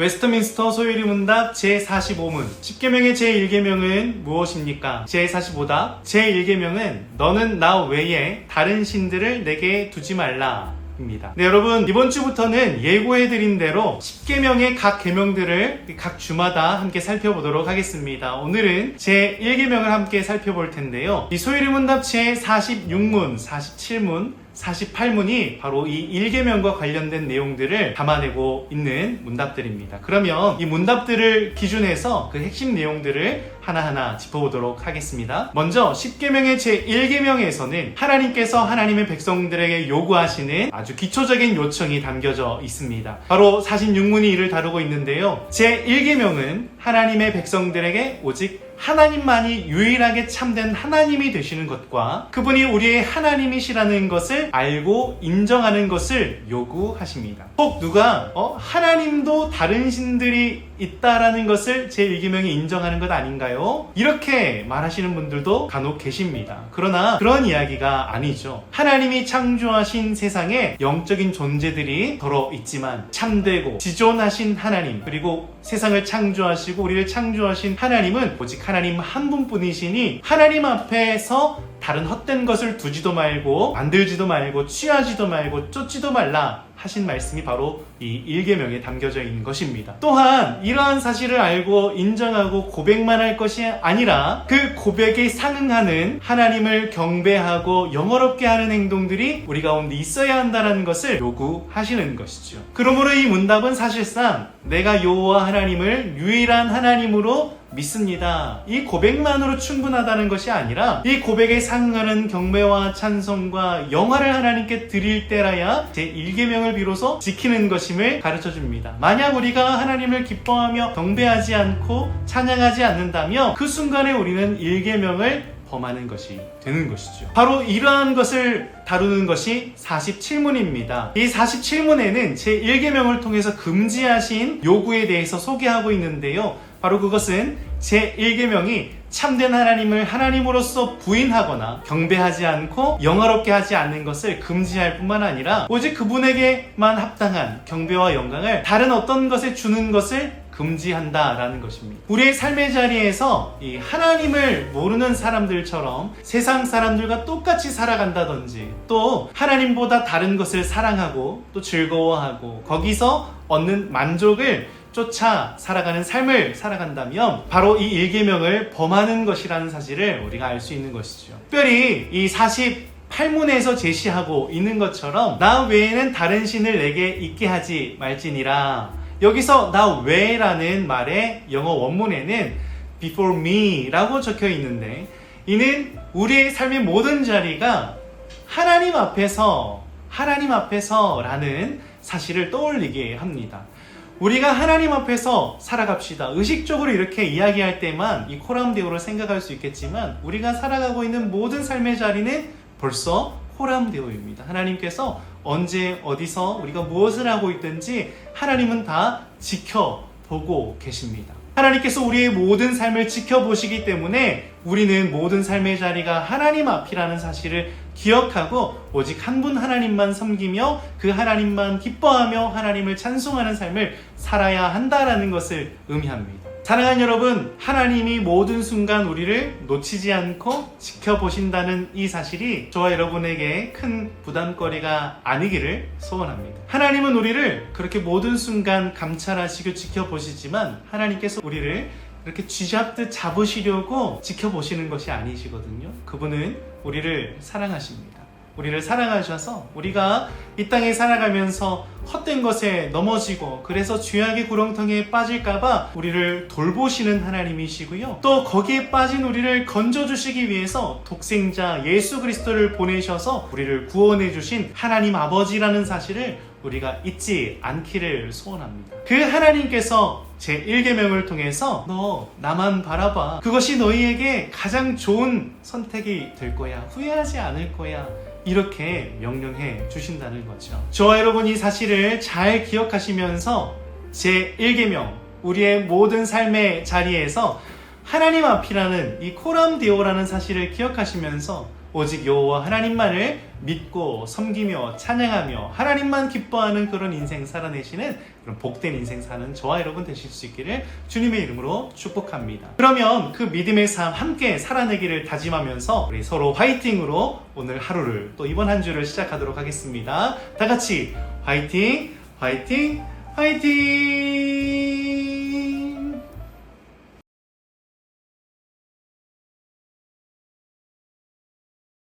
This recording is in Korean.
웨스트민스터 소유리 문답 제45문 10계명의 제1계명은 무엇입니까? 제45답 제1계명은 너는 나 외에 다른 신들을 내게 두지 말라 입니다. 네, 여러분 이번 주부터는 예고해드린 대로 10계명의 각 계명들을 각 주마다 함께 살펴보도록 하겠습니다. 오늘은 제 1계명을 함께 살펴볼 텐데요. 이 소유리 문답 제 46문, 47문, 48문이 바로 이 1계명과 관련된 내용들을 담아내고 있는 문답들입니다. 그러면 이 문답들을 기준해서 그 핵심 내용들을 하나하나 짚어보도록 하겠습니다. 먼저 10계명의 제1계명에서는 하나님께서 하나님의 백성들에게 요구하시는 아주 기초적인 요청이 담겨져 있습니다. 바로 46문이 이를 다루고 있는데요. 제1계명은 하나님의 백성들에게 오직 하나님만이 유일하게 참된 하나님이 되시는 것과 그분이 우리의 하나님이시라는 것을 알고 인정하는 것을 요구하십니다. 혹 누가 어? 하나님도 다른 신들이 있다라는 것을 제1계명이 인정하는 것 아닌가요? 이렇게 말하시는 분들도 간혹 계십니다. 그러나 그런 이야기가 아니죠. 하나님이 창조하신 세상에 영적인 존재들이 더러 있지만 참되고 지존하신 하나님 그리고 세상을 창조하시고 우리를 창조하신 하나님은 오직 하나님 한 분뿐이시니 하나님 앞에서 다른 헛된 것을 두지도 말고 만들지도 말고 취하지도 말고 쫓지도 말라 하신 말씀이 바로 이 1계명에 담겨져 있는 것입니다. 또한 이러한 사실을 알고 인정하고 고백만 할 것이 아니라 그 고백에 상응하는 하나님을 경배하고 영어롭게 하는 행동들이 우리 가운데 있어야 한다는 것을 요구하시는 것이죠. 그러므로 이 문답은 사실상 내가 여호와 하나님을 유일한 하나님으로 믿습니다. 이 고백만으로 충분하다는 것이 아니라 이 고백에 상응하는 경배와 찬송과 영화를 하나님께 드릴 때라야 제 1계명을 비로소 지키는 것임을 가르쳐 줍니다. 만약 우리가 하나님을 기뻐하며 경배하지 않고 찬양하지 않는다면 그 순간에 우리는 1계명을 범하는 것이 되는 것이죠. 바로 이러한 것을 다루는 것이 47문입니다. 이 47문에는 제 1계명을 통해서 금지하신 요구에 대해서 소개하고 있는데요. 바로 그것은 제 1계명이 참된 하나님을 하나님으로서 부인하거나 경배하지 않고 영화롭게 하지 않는 것을 금지할 뿐만 아니라 오직 그분에게만 합당한 경배와 영광을 다른 어떤 것에 주는 것을 금지한다라는 것입니다. 우리의 삶의 자리에서 이 하나님을 모르는 사람들처럼 세상 사람들과 똑같이 살아간다든지 또 하나님보다 다른 것을 사랑하고 또 즐거워하고 거기서 얻는 만족을 쫓아 살아가는 삶을 살아간다면 바로 이 일계명을 범하는 것이라는 사실을 우리가 알 수 있는 것이죠. 특별히 이 48문에서 제시하고 있는 것처럼 나 외에는 다른 신을 내게 있게 하지 말지니라. 여기서 나 외라는 말의 영어 원문에는 before me라고 적혀 있는데 이는 우리의 삶의 모든 자리가 하나님 앞에서 하나님 앞에서라는 사실을 떠올리게 합니다. 우리가 하나님 앞에서 살아갑시다. 의식적으로 이렇게 이야기할 때만 이 코람데오를 생각할 수 있겠지만 우리가 살아가고 있는 모든 삶의 자리는 벌써 코람데오입니다. 하나님께서 언제 어디서 우리가 무엇을 하고 있든지 하나님은 다 지켜보고 계십니다. 하나님께서 우리의 모든 삶을 지켜보시기 때문에 우리는 모든 삶의 자리가 하나님 앞이라는 사실을 기억하고 오직 한 분 하나님만 섬기며 그 하나님만 기뻐하며 하나님을 찬송하는 삶을 살아야 한다라는 것을 의미합니다. 사랑하는 여러분, 하나님이 모든 순간 우리를 놓치지 않고 지켜보신다는 이 사실이 저와 여러분에게 큰 부담거리가 아니기를 소원합니다. 하나님은 우리를 그렇게 모든 순간 감찰하시고 지켜보시지만 하나님께서 우리를 이렇게 쥐잡듯 잡으시려고 지켜보시는 것이 아니시거든요. 그분은 우리를 사랑하십니다. 우리를 사랑하셔서 우리가 이 땅에 살아가면서 헛된 것에 넘어지고 그래서 죄악의 구렁텅이에 빠질까봐 우리를 돌보시는 하나님이시고요. 또 거기에 빠진 우리를 건져주시기 위해서 독생자 예수 그리스도를 보내셔서 우리를 구원해 주신 하나님 아버지라는 사실을 우리가 잊지 않기를 소원합니다. 그 하나님께서 제 1계명을 통해서 너 나만 바라봐. 그것이 너희에게 가장 좋은 선택이 될 거야. 후회하지 않을 거야. 이렇게 명령해 주신다는 거죠. 저와 여러분 이 사실을 잘 기억하시면서 제 1계명 우리의 모든 삶의 자리에서 하나님 앞이라는 이 코람 디오라는 사실을 기억하시면서 오직 여호와 하나님만을 믿고 섬기며 찬양하며 하나님만 기뻐하는 그런 인생 살아내시는 그런 복된 인생 사는 저와 여러분 되실 수 있기를 주님의 이름으로 축복합니다. 그러면 그 믿음의 삶 함께 살아내기를 다짐하면서 우리 서로 화이팅으로 오늘 하루를 또 이번 한 주를 시작하도록 하겠습니다. 다 같이 화이팅, 화이팅, 화이팅!